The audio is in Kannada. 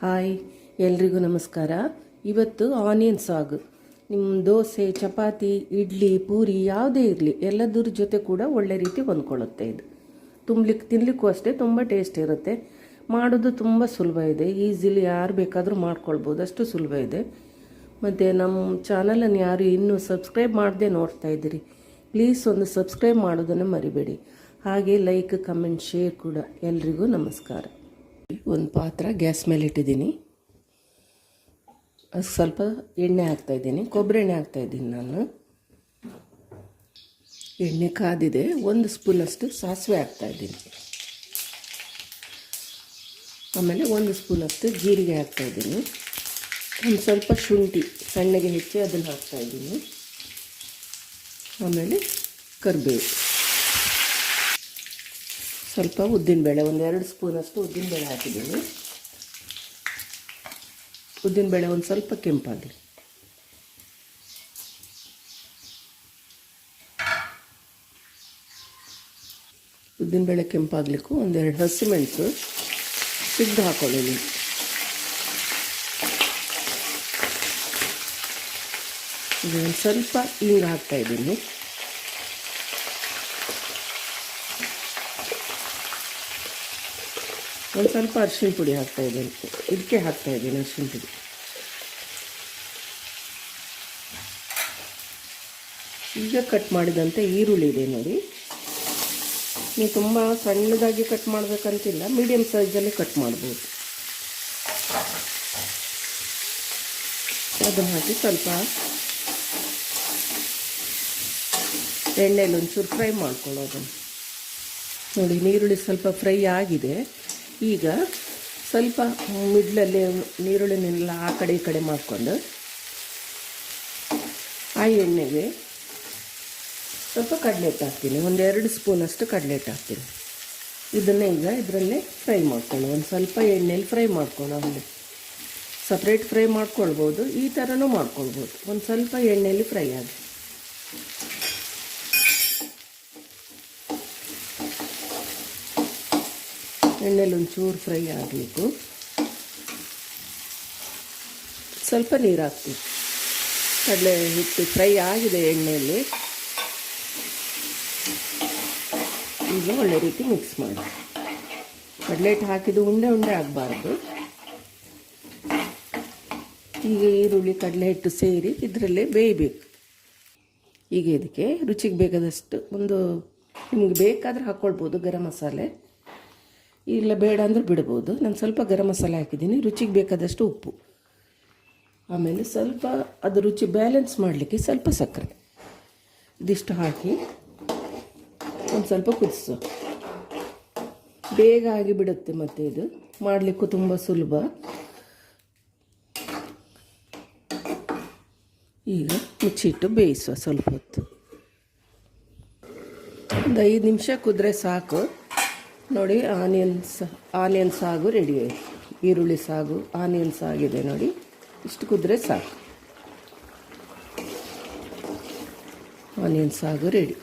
ಹಾಯ್, ಎಲ್ರಿಗೂ ನಮಸ್ಕಾರ. ಇವತ್ತು ಆನಿಯನ್ ಸಾಗು. ನಿಮ್ಮ ದೋಸೆ, ಚಪಾತಿ, ಇಡ್ಲಿ, ಪೂರಿ ಯಾವುದೇ ಇರಲಿ, ಎಲ್ಲದರ ಜೊತೆ ಕೂಡ ಒಳ್ಳೆ ರೀತಿ ಹೊಂದ್ಕೊಳ್ಳುತ್ತೆ ಇದು. ತುಂಬಲಿಕ್ಕೆ ತಿನ್ನಲಿಕ್ಕೂ ಅಷ್ಟೇ ತುಂಬ ಟೇಸ್ಟ್ ಇರುತ್ತೆ. ಮಾಡೋದು ತುಂಬ ಸುಲಭ ಇದೆ. ಈಸಿಲಿ ಯಾರು ಬೇಕಾದರೂ ಮಾಡ್ಕೊಳ್ಬೋದು. ಅಷ್ಟು ಸುಲಭ ಇದೆ. ಮತ್ತು ನಮ್ಮ ಚಾನಲನ್ನು ಯಾರು ಇನ್ನೂ ಸಬ್ಸ್ಕ್ರೈಬ್ ಮಾಡದೆ ನೋಡ್ತಾ ಇದ್ದೀರಿ, ಪ್ಲೀಸ್ ಒಂದು ಸಬ್ಸ್ಕ್ರೈಬ್ ಮಾಡೋದನ್ನು ಮರಿಬೇಡಿ. ಹಾಗೆ ಲೈಕ್, ಕಮೆಂಟ್, ಶೇರ್ ಕೂಡ ಎಲ್ರಿಗೂ ನಮಸ್ಕಾರ. ಒಂದು ಪಾತ್ರ ಗ್ಯಾಸ್ ಮೇಲೆ ಇಟ್ಟಿದ್ದೀನಿ. ಅದಕ್ಕೆ ಸ್ವಲ್ಪ ಎಣ್ಣೆ ಹಾಕ್ತಾಯಿದ್ದೀನಿ ಕೊಬ್ಬರಿ ಎಣ್ಣೆ ಹಾಕ್ತಾಯಿದ್ದೀನಿ ನಾನು. ಎಣ್ಣೆ ಕಾದಿದೆ. ಒಂದು ಸ್ಪೂನಷ್ಟು ಸಾಸಿವೆ ಹಾಕ್ತಾಯಿದ್ದೀನಿ ಆಮೇಲೆ ಒಂದು ಸ್ಪೂನಷ್ಟು ಜೀರಿಗೆ ಹಾಕ್ತಾಯಿದ್ದೀನಿ ಒಂದು ಸ್ವಲ್ಪ ಶುಂಠಿ ಸಣ್ಣಗೆ ಹೆಚ್ಚಿ ಅದನ್ನು ಹಾಕ್ತಾಯಿದ್ದೀನಿ ಆಮೇಲೆ ಕರಿಬೇವು. ಸ್ವಲ್ಪ ಉದ್ದಿನಬೇಳೆ ಎರಡು ಸ್ಪೂನಷ್ಟು ಉದ್ದಿನಬೇಳೆ ಹಾಕಿದ್ದೀನಿ. ಉದ್ದಿನಬೇಳೆ ಒಂದು ಸ್ವಲ್ಪ ಕೆಂಪಾಗಲಿ. ಉದ್ದಿನಬೇಳೆ ಕೆಂಪಾಗಲಿಕ್ಕೂ ಒಂದೆರಡು ಹಸಿಮೆಣಸು ಸಿದ್ದು ಹಾಕೊಳ್ಳಿ ಒಂದು ಸ್ವಲ್ಪ ಹಿಂಗೆ ಹಾಕ್ತಾಯಿದ್ದೀನಿ ಒಂದು ಸ್ವಲ್ಪ ಅರಿಶಿಣ ಪುಡಿ ಹಾಕ್ತಾಯಿದ್ದೀನಿ ಇದಕ್ಕೆ ಹಾಕ್ತಾಯಿದ್ದೀನಿ ಅರ್ಶಿನ ಪುಡಿ. ಈಗ ಕಟ್ ಮಾಡಿದಂಥ ಈರುಳ್ಳಿ ಇದೆ ನೋಡಿ. ನೀವು ತುಂಬ ಸಣ್ಣದಾಗಿ ಕಟ್ ಮಾಡಬೇಕಂತಿಲ್ಲ ಮೀಡಿಯಮ್ ಸೈಜಲ್ಲಿ ಕಟ್ ಮಾಡ್ಬೋದು. ಅದನ್ನು ಹಾಕಿ ಸ್ವಲ್ಪ ಎಣ್ಣೆಯಲ್ಲಿ ಒಂಚೂರು ಫ್ರೈ ಮಾಡ್ಕೊಳ್ಳೋದು. ನೋಡಿ, ನೀರುಳ್ಳಿ ಸ್ವಲ್ಪ ಫ್ರೈ ಆಗಿದೆ. ಈಗ ಸ್ವಲ್ಪ ಮಿಡ್ಲಲ್ಲಿ ನೀರುಳ್ಳಿನೆಲ್ಲ ಆ ಕಡೆ ಈ ಕಡೆ ಮಾಡಿಕೊಂಡು ಆ ಎಣ್ಣೆಗೆ ಸ್ವಲ್ಪ ಕಡಲೆಟ್ ಹಾಕ್ತೀನಿ. ಒಂದೆರಡು ಸ್ಪೂನಷ್ಟು ಕಡಲೆಟ್ ಹಾಕ್ತೀನಿ. ಇದನ್ನು ಈಗ ಇದರಲ್ಲೇ ಫ್ರೈ ಮಾಡ್ಕೊಳ್ಳಿ. ಒಂದು ಸ್ವಲ್ಪ ಎಣ್ಣೆಯಲ್ಲಿ ಫ್ರೈ ಮಾಡ್ಕೊಳ್ಳೋ ಸಪ್ರೇಟ್ ಫ್ರೈ ಮಾಡ್ಕೊಳ್ಬೋದು. ಈ ಥರನೂ ಮಾಡ್ಕೊಳ್ಬೋದು. ಒಂದು ಸ್ವಲ್ಪ ಎಣ್ಣೆಯಲ್ಲಿ ಫ್ರೈ ಆಗಿ. ಎಣ್ಣೆಲಿ ಒಂಚೂರು ಫ್ರೈ ಆಗಬೇಕು. ಸ್ವಲ್ಪ ನೀರು ಹಾಕ್ತೀವಿ ಕಡಲೆ ಹಿಟ್ಟು ಫ್ರೈ ಆಗಿದೆ ಎಣ್ಣೆಯಲ್ಲಿ ಈಗ ಒಳ್ಳೆ ರೀತಿ ಮಿಕ್ಸ್ ಮಾಡಿ. ಕಡಲೆ ಹಿಟ್ಟು ಹಾಕಿದ್ದು ಉಂಡೆ ಉಂಡೆ ಆಗಬಾರ್ದು. ಈಗ ಈರುಳ್ಳಿ, ಕಡಲೆ ಹಿಟ್ಟು ಸೇರಿ ಇದರಲ್ಲೇ ಬೇಯಬೇಕು. ಈಗ ಇದಕ್ಕೆ ರುಚಿಗೆ ಬೇಕಾದಷ್ಟು ಒಂದು ನಿಮಗೆ ಬೇಕಾದರೆ ಹಾಕ್ಕೊಳ್ಬೋದು ಗರಂ ಮಸಾಲೆ. ಇಲ್ಲ ಬೇಡ ಅಂದರೆ ಬಿಡ್ಬೋದು. ನಾನು ಸ್ವಲ್ಪ ಗರಂ ಮಸಾಲೆ ಹಾಕಿದ್ದೀನಿ. ರುಚಿಗೆ ಬೇಕಾದಷ್ಟು ಉಪ್ಪು. ಆಮೇಲೆ ಸ್ವಲ್ಪ ಅದು ರುಚಿ ಬ್ಯಾಲೆನ್ಸ್ ಮಾಡಲಿಕ್ಕೆ ಸ್ವಲ್ಪ ಸಕ್ಕರೆ. ಇದಿಷ್ಟು ಹಾಕಿ ಒಂದು ಸ್ವಲ್ಪ ಕುದಿಸು. ಬೇಗ ಆಗಿಬಿಡುತ್ತೆ ಮತ್ತು ಇದು. ಮಾಡಲಿಕ್ಕೂ ತುಂಬ ಸುಲಭ. ಈಗ ಮುಚ್ಚಿಟ್ಟು ಬೇಯಿಸುವ ಸ್ವಲ್ಪ ಹೊತ್ತು. ಒಂದು ಐದು ನಿಮಿಷ ಕುದ್ರೆ ಸಾಕು. ನೋಡಿ ಆನಿಯನ್ಸ್ ಆನಿಯನ್ ಸಾಗು ರೆಡಿ ಆಯಿತು. ಈರುಳ್ಳಿ ಸಾಗು, ಆನಿಯನ್ ಸಾಗಿದೆ ನೋಡಿ. ಇಷ್ಟು ಕುದ್ರೆ ಸಾಕು. ಆನಿಯನ್ ಸಾಗು ರೆಡಿ